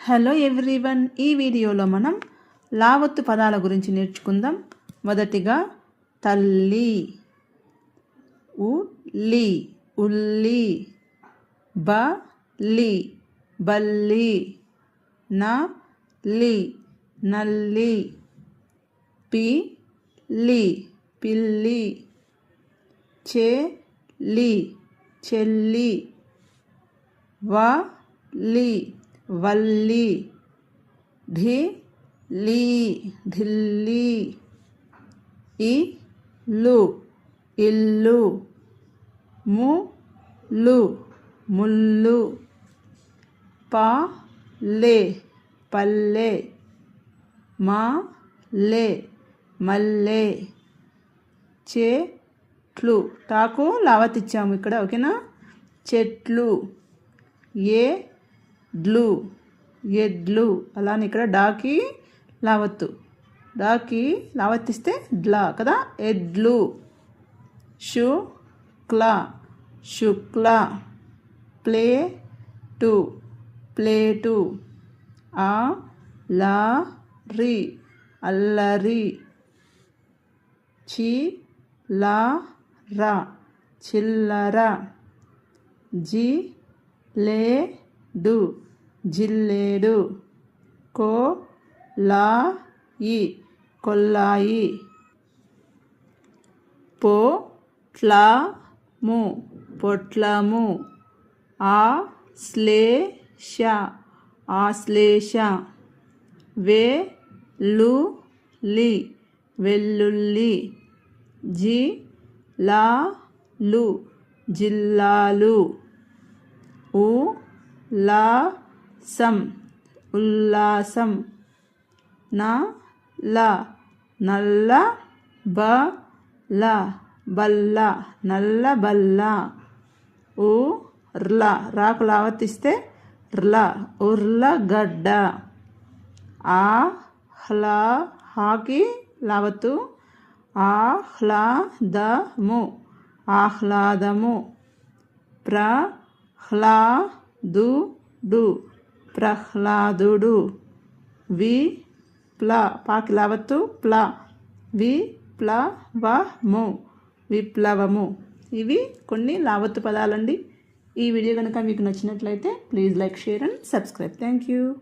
Hello everyone ఈ వీడియోలో మనం లావత్తు పదాల గురించి నేర్చుకుందాం. మొదటిగా తల్లి ఉల్లి ఉల్లి బలి బల్లి నలి నల్లి పిల్లి పిల్లి చెల్లి చెల్లి లీ వల్లి ఢిల్లీ ఢిల్లీ ఇల్లు ఇల్లు ముల్లు ముల్లు పాలే పల్లె మాలే మల్లె చెట్లు టాకు లావతిచ్చాము ఇక్కడ ఓకేనా? చెట్లు ఏ ఎడ్లు ఎడ్లు అలానే ఇక్కడ డాకి లావత్తు. డాకి లావత్తిస్తే డ్లా కదా? ఎడ్లు శుక్ల శుక్ల ప్లేటు ప్లేటు ఆ లా రి. అల్లరి చి లా రా. చిల్లర జి లే డు. జిల్లేడు. కో. లా. ఈ. కొల్లాయి. పో. ట్లా. ము. పొట్లము. ఆ. శ్లేష ఆశ్లేష వే. లు. లి. వెల్లుల్లి. జి. లా. లు. జిల్లాలు. ఉ లా సం ఉల్లాసం నా ల నల్ల బ ల బల్ల నల్ల బల్ల ఉ ర్ల రాకు లావతిస్తే ర్ల ఉర్లగడ్డ ఆ హ్లా హాకి లావత్తు ఆహ్లాదము ఆహ్లాదము ప్రహ్లాదుడు ప్రహ్లాదుడు. వి ప్ల. పాకి లావత్తు ప్ల. వి ప్లవము. విప్లవము. ఇవి కొన్ని లావత్తు పదాలండి. ఈ వీడియో కనుక మీకు నచ్చినట్లయితే please like share and subscribe. Thank you.